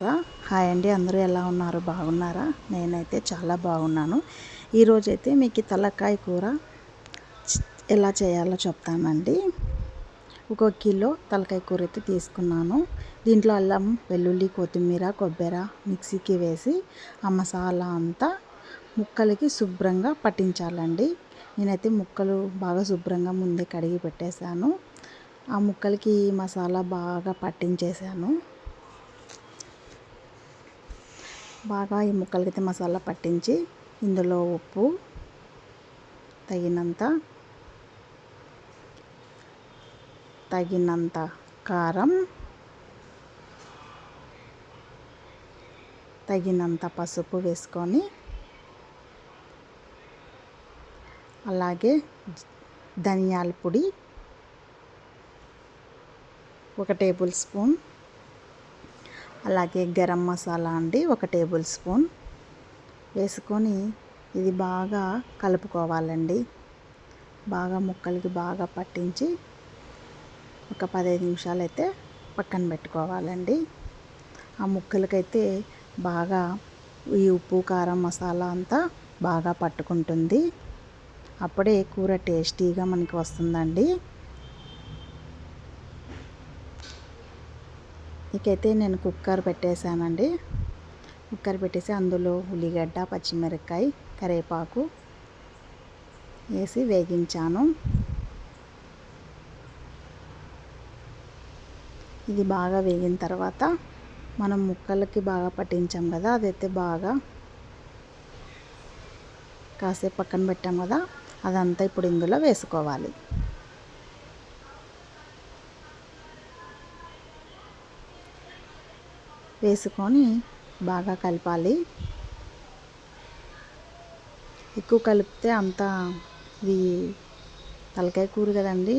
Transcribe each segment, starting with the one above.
Hi అండి అందరూ ఎలా ఉన్నారు? బాగున్నారా? నేనైతే చాలా బాగున్నాను. ఈరోజైతే మీకు తలకాయ కూర ఎలా చేయాలో చెప్తానండి. ఒక కిలో తలకాయ కూర అయితే తీసుకున్నాను. దీంట్లో అల్లం వెల్లుల్లి కొత్తిమీర కొబ్బరి మిక్సీకి వేసి ఆ మసాలా అంతా ముక్కలకి శుభ్రంగా పట్టించాలండి. నేనైతే ముక్కలు బాగా శుభ్రంగా ముందే కడిగి పెట్టేశాను. ఆ ముక్కలకి మసాలా బాగా పట్టించేశాను. బాగా ఈ ముక్కలకైతే మసాలా పట్టించి ఇందులో ఉప్పు తగినంత తగినంత కారం తగినంత పసుపు వేసుకొని అలాగే ధనియాల పొడి ఒక టేబుల్ స్పూన్ అలాగే గరం మసాలా అండి ఒక టేబుల్ స్పూన్. వేసుకొని ఇది బాగా కలుపుకోవాలండి. బాగా ముక్కలకి బాగా పట్టించి ఒక పదిహేను నిమిషాలు అయితే పక్కన పెట్టుకోవాలండి. ఆ ముక్కలకైతే బాగా ఈ ఉప్పు కారం మసాలా అంతా బాగా పట్టుకుంటుంది. అప్పుడే కూర టేస్టీగా మనకి వస్తుందండి. ఇకైతే నేను కుక్కర్ పెట్టేశానండి. కుక్కర్ పెట్టేసి అందులో ఉల్లిగడ్డ పచ్చిమిరపకాయ కరివేపాకు వేసి వేగించాను. ఇది బాగా వేగిన తర్వాత మనం ముక్కలకి బాగా పట్టించాం కదా అదైతే బాగా కాసేపు పక్కన పెట్టాం కదా అదంతా ఇప్పుడు ఇందులో వేసుకోవాలి. వేసుకొని బాగా కలపాలి. ఎక్కువ కలిపితే అంత ఇది తలకాయ కూర కదండి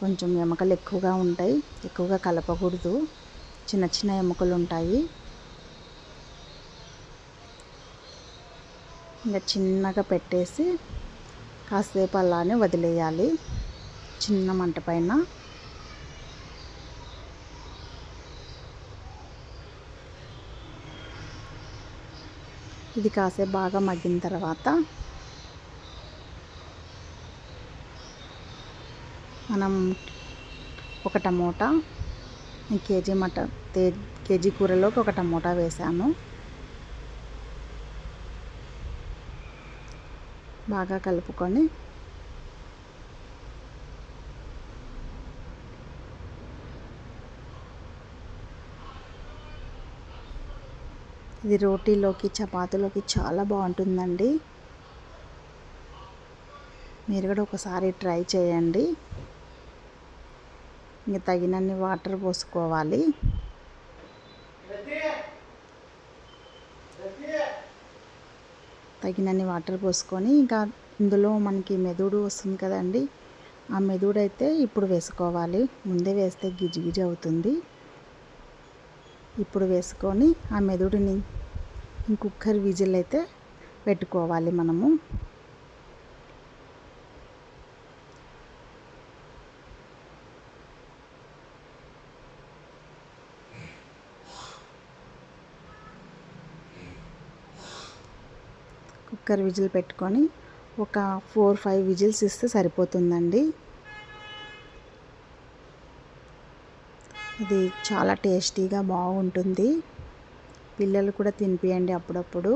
కొంచెం ఎముకలు ఎక్కువగా ఉంటాయి ఎక్కువగా కలపకూడదు. చిన్న చిన్న ఎముకలు ఉంటాయి. ఇంకా చిన్నగా పెట్టేసి కాసేపు అలానే వదిలేయాలి. చిన్న మంట పైన ఇది కాసేపు బాగా మగ్గిన తర్వాత మనం ఒక టమోటా కేజీ మట కేజీ కూరలోకి ఒక టమోటా వేసాను. బాగా కలుపుకొని ఇది రోటీలోకి చపాతీలోకి చాలా బాగుంటుందండి. మీరు కూడా ఒకసారి ట్రై చేయండి. ఇంక తగినన్ని వాటర్ పోసుకోవాలి. తగినన్ని వాటర్ పోసుకొని ఇంకా ఇందులో మనకి మెదుడు వస్తుంది కదండి. ఆ మెదుడు అయితే ఇప్పుడు వేసుకోవాలి. ముందే వేస్తే గిజిగిజి అవుతుంది. ఇప్పుడు వేసుకొని ఆ మెదుడిని కుక్కర్ విజిల్ అయితే పెట్టుకోవాలి మనము. కుక్కర్ విజిల్ పెట్టుకొని ఒక ఫోర్ ఫైవ్ విజిల్స్ ఇస్తే సరిపోతుందండి. ఇది చాలా టేస్టీగా బాగుంటుంది. పిల్లలు కూడా తినిపియండి అప్పుడప్పుడు.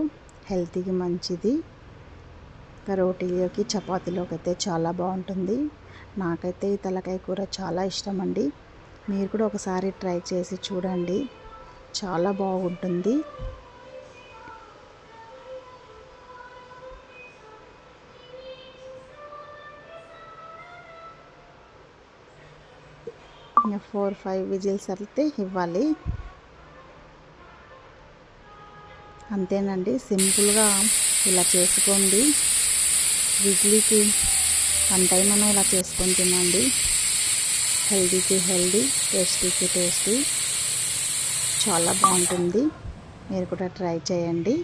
హెల్తీకి మంచిది. రోటీలోకి చపాతీలోకి అయితే చాలా బాగుంటుంది. నాకైతే ఈ తలకాయ కూర చాలా ఇష్టం అండి మీరు కూడా ఒకసారి ట్రై చేసి చూడండి. చాలా బాగుంటుంది. ఇంకా ఫోర్ ఫైవ్ విజిల్స్ అయితే ఇవ్వాలి. అంతేనండి సింపుల్గా ఇలా చేసుకోండి. వీక్లీకి వన్ టైం అయినా ఇలా చేసుకొని తినండి. హెల్దీకి హెల్దీ టేస్టీకి టేస్టీ. చాలా బాగుంటుంది. మీరు కూడా ట్రై చేయండి.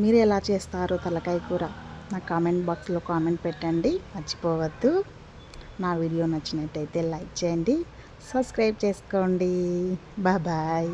మీరు ఎలా చేస్తారు తలకాయ కూర? నా కామెంట్ బాక్స్లో కామెంట్ పెట్టండి. మర్చిపోవద్దు. నా వీడియో నచ్చినట్టయితే లైక్ చేయండి. సబ్స్క్రైబ్ చేసుకోండి. బాయ్